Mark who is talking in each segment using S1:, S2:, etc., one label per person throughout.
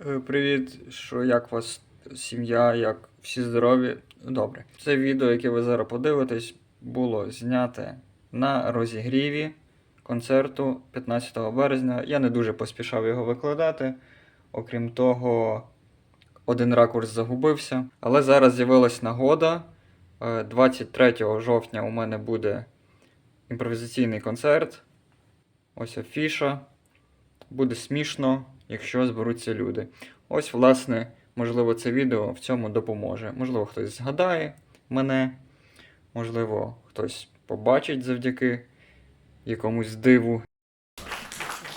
S1: Е, Привіт, що як вас сім'я, як всі здорові? Добре. Це відео, яке ви зараз подивитесь, було зняте на розігріві концерту 15 березня. Я не дуже поспішав його викладати. Окрім того, один ракурс загубився. Але зараз з'явилась нагода. Е, 23 жовтня у мене буде імпровізаційний концерт. Ось афіша. Буде смішно, якщо зберуться люди. Ось, власне, можливо, це відео в цьому допоможе. Можливо, хтось згадає мене, можливо, хтось побачить завдяки якомусь диву.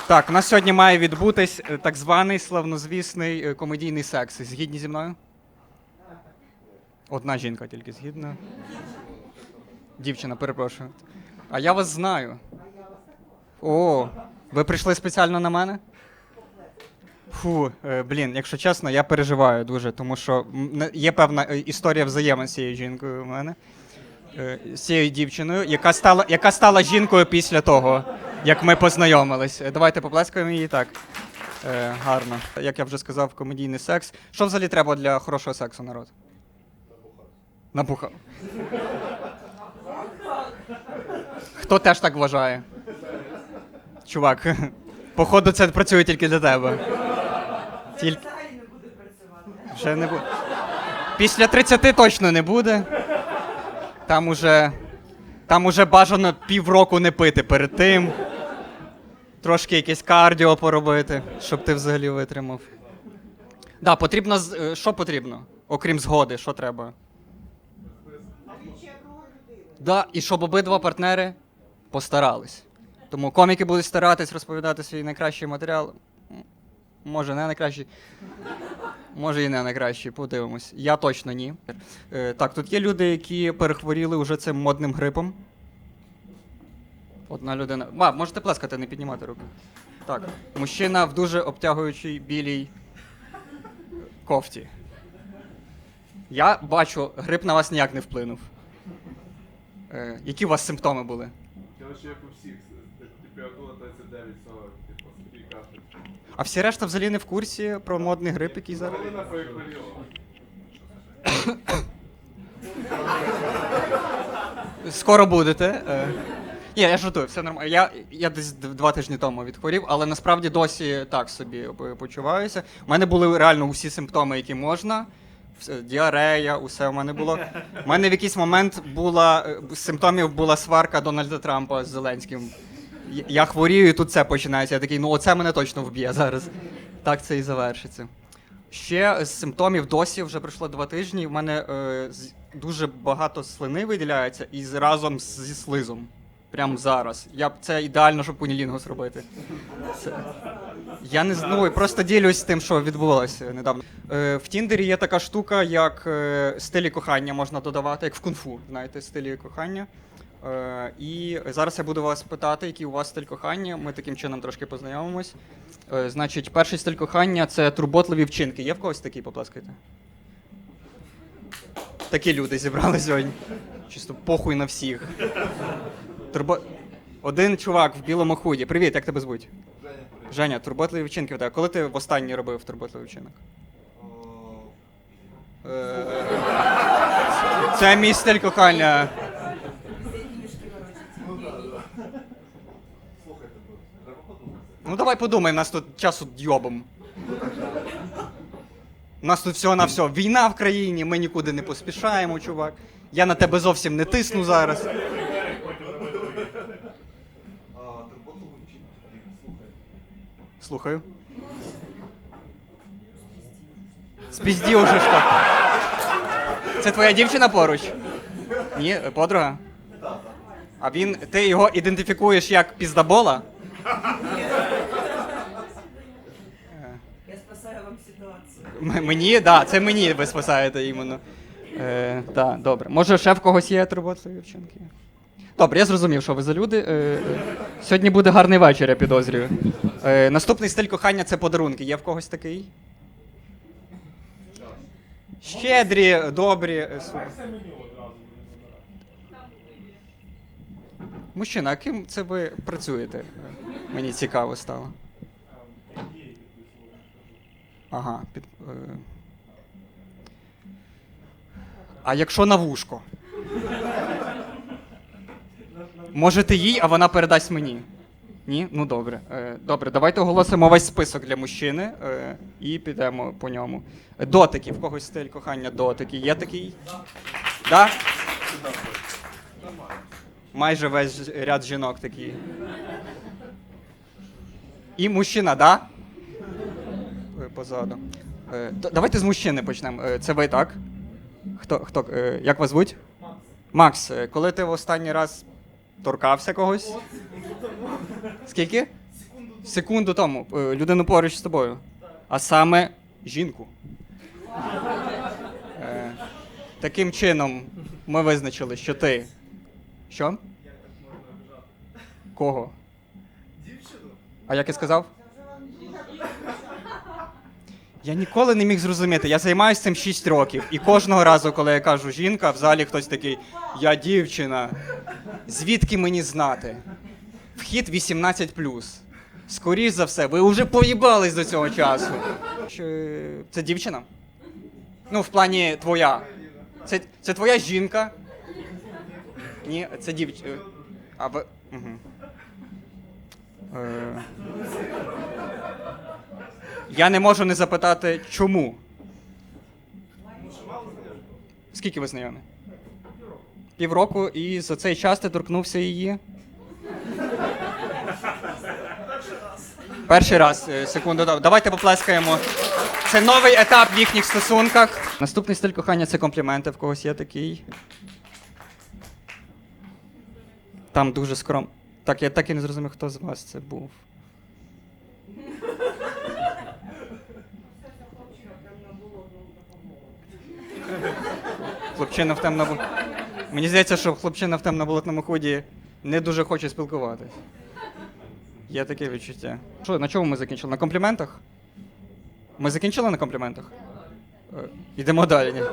S2: Так, у нас сьогодні має відбутись е, так званий славнозвісний е, комедійний секс. Згідні зі мною? Одна жінка тільки згідна. Дівчина, перепрошую. А я вас знаю. О, ви прийшли спеціально на мене? Фу, е, блін, якщо чесно, я переживаю дуже, тому що є певна е, історія взаємин з цією жінкою у мене. Е, З цією дівчиною, яка стала, яка стала жінкою після того, як ми познайомились. Давайте поплескаємо її так. Гарно. Як я вже сказав, комедійний секс. Що взагалі треба для хорошого сексу, народ? Набухав. Хто теж так вважає? Чувак, походу, це працює тільки для тебе. Тільки... Вже не буде. Після 30 точно не буде. Там уже. Там уже бажано півроку не пити перед тим. Трошки якесь кардіо поробити, щоб ти взагалі витримав. Да, потрібно. з- е, Що потрібно? Окрім згоди, що треба? Да, і щоб обидва партнери постарались. Тому коміки будуть старатись розповідати свій найкращий матеріал. Може, не найкращий. Може і не найкращий, подивимось. Я точно ні. Е, так, тут є люди, які перехворіли уже цим модним грипом. Одна людина. А, можете плескати, не піднімати руки. Так. Мужчина в дуже обтягуючій білій кофті. Я бачу, грип на вас ніяк не вплинув. Е, які у вас симптоми були?
S3: Коротше, як у всіх, температура 39, 40, типу, собі кашель.
S2: А всі решта взагалі не в курсі про модний грип, який зараз. Скоро будете. Е. Ні, я жартую, все нормально. Я, я десь два тижні тому відхворів, але насправді досі так собі почуваюся. У мене були реально усі симптоми, які можна. Діарея, усе в мене було. У мене в якийсь момент була е, з симптомів була сварка Дональда Трампа з Зеленським. Я- хворію, і тут це починається. Я такий, ну оце мене точно вб'є зараз. Так це і завершиться. Ще з симптомів досі вже пройшло два тижні. У мене е, з- дуже багато слини виділяється і з- разом з- зі слизом. Прямо зараз. Я б це ідеально, щоб кунілінгус робити. Це... Я не знаю, просто ділюсь тим, що відбувалося недавно. Е, в Тіндері є така штука, як е, стилі кохання можна додавати, як в кунг-фу, знаєте, стилі кохання. Е, і зараз я буду вас питати, який у вас стиль кохання. Ми таким чином трошки познайомимось. Е, значить, перший стиль кохання це турботливі вчинки. Є в когось такі, поплескайте? Такі люди зібрали сьогодні. Чисто похуй на всіх. Турбо... Один чувак в білому худі. Привіт, як тебе звуть?
S3: Женя,
S2: Женя, турботливі вчинки. в тебе. Коли ти востаннє робив турботливий вчинок? Е, Це мій стиль кохання.
S3: Слухайте, треба подумати.
S2: Ну давай подумаємо, нас тут часу дьобом. У нас тут всього на всього війна в країні, ми нікуди не поспішаємо, чувак. Я на тебе зовсім не тисну зараз. Слухаю. Спізді уже що. Це твоя дівчина поруч? Ні, подруга? А він. Ти його ідентифікуєш як піздабола?
S4: Я спасаю вам ситуацію.
S2: М- Мені, так, да, це мені ви спасаєте іменно. Е, так, добре. Може, ще в когось є турботливі вчинки? Добре, я зрозумів, що ви за люди. Е, е, сьогодні буде гарний вечір, я підозрюю. Е, наступний стиль кохання це подарунки. Є в когось такий? Щедрі, добрі. е, супер. Мужчина, а ким це ви працюєте? Мені цікаво стало. Ага. Під, е... А якщо на вушко? Можете їй, а вона передасть мені. Ні? Ну добре. Е, добре, давайте оголосимо весь список для мужчини е, і підемо по ньому. Дотики, в когось стиль кохання дотики. Є такий? Да? Майже весь ряд жінок такі. І мужчина, да? Е, Позаду. Е, давайте з мужчини почнемо. Е, це ви так? Хто, хто, як вас звуть? Макс, коли ти в останній раз торкався когось? Скільки? Секунду тому. Людину поруч з тобою. А саме жінку. Таким чином ми визначили, що ти. Що? Кого? Дівчину. А як я сказав? Я ніколи не міг зрозуміти. Я займаюся цим 6 років. І кожного разу, коли я кажу жінка, в залі хтось такий: Я дівчина. Звідки мені знати? Вхід 18. Скоріш за все, ви вже поїбались до цього часу. Чи Це дівчина? Ну, в плані твоя. Це, це твоя жінка. Ні, це дівчина. А ви. Угу. Е... Я не можу не запитати, чому. Скільки ви знайомі? Півроку, і за цей час ти торкнувся її. Перший раз, е, секунду, да- давайте поплескаємо. Це новий етап в їхніх стосунках. Наступний стиль кохання це компліменти. В когось є такий. Там дуже скром. Так, я так і не зрозумів, хто з вас це був. Хлопчина в темному. Мені здається, що хлопчина в темно-болотному ході не дуже хоче спілкуватись. Є таке відчуття. Що, на чому ми закінчили? На компліментах? Ми закінчили на компліментах? Е, Йдемо далі.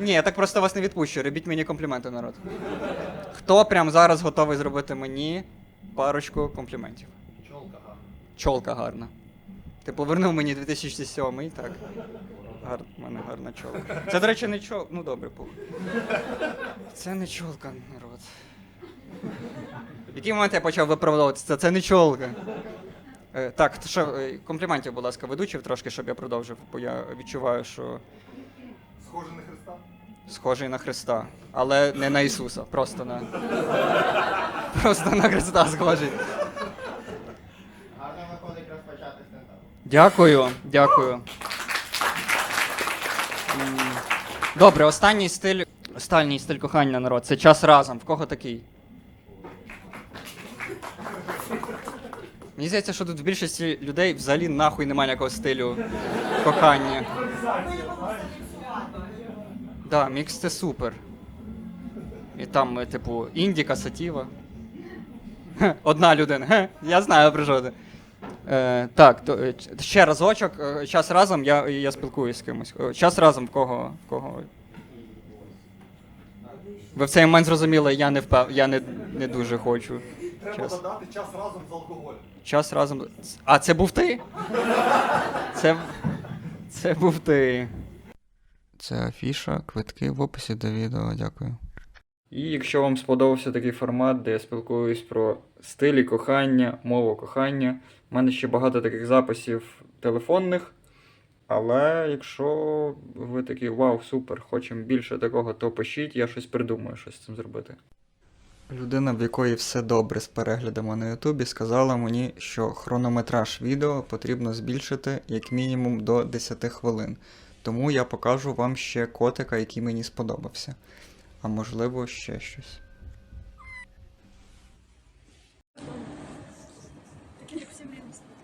S2: Ні. Я так просто вас не відпущу. Робіть мені компліменти, народ. Хто прямо зараз готовий зробити мені парочку компліментів? Чолка гарна. Чолка гарна. Ти повернув мені 2007, так? Гар... У мене гарна чолка. Це, до речі, не чолка. Ну добре, пух. Це не чолка, народ. В який момент я почав виправдовуватися? Це, не чолка. Е, так, що, е, компліментів, будь ласка, ведучив трошки, щоб я продовжив, бо я відчуваю, що
S3: Схоже на Христа?
S2: схожий на Христа. Але не на Ісуса, просто на. Просто на Христа схожий.
S5: Гарно виходить розпочати стендап.
S2: Дякую, дякую. Добре, останній стиль. Останній стиль кохання народ. Це час разом. В кого такий? Мені здається, що тут в більшості людей взагалі нахуй немає ніякого стилю кохання. Да, мікс це супер. І там, е, типу, індіка, сатіва. Одна людина. Я знаю про що ти. Е, так, то, е, ще разочок. е, Час разом я, я спілкуюсь з кимось. Е, Час разом в кого. В кого? Ви в цей момент зрозуміли, я не впев... я не, не дуже хочу.
S3: Треба
S2: Час.
S3: додати час разом з алкоголем.
S2: Час разом. А це був ти? Це, це був ти. Це афіша, квитки в описі до відео, дякую.
S1: І якщо вам сподобався такий формат, де я спілкуюсь про стилі кохання, мову кохання, в мене ще багато таких записів телефонних. Але якщо ви такі вау, супер, хочемо більше такого, то пишіть, я щось придумаю, що з цим зробити. Людина, в якої все добре з переглядами на Ютубі, сказала мені, що хронометраж відео потрібно збільшити як мінімум до 10 хвилин. Тому я покажу вам ще котика, який мені сподобався. А можливо, ще щось.
S6: Так я все время смотрю.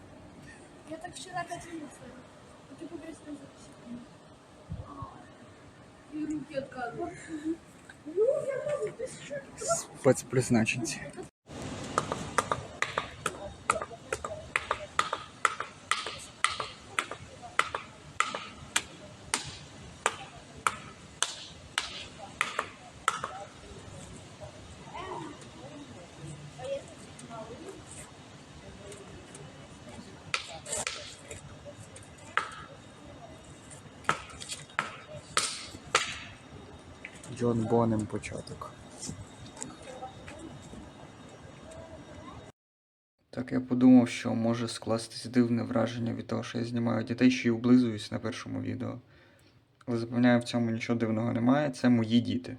S6: Я так вчера катился. А ты попросил записать. И руки отказывают. Руки отказывают.
S2: Джон Бонем початок. Так я подумав, що може скластись дивне враження від того, що я знімаю дітей, що й облизуюсь на першому відео. Але запевняю, в цьому нічого дивного немає. Це мої діти.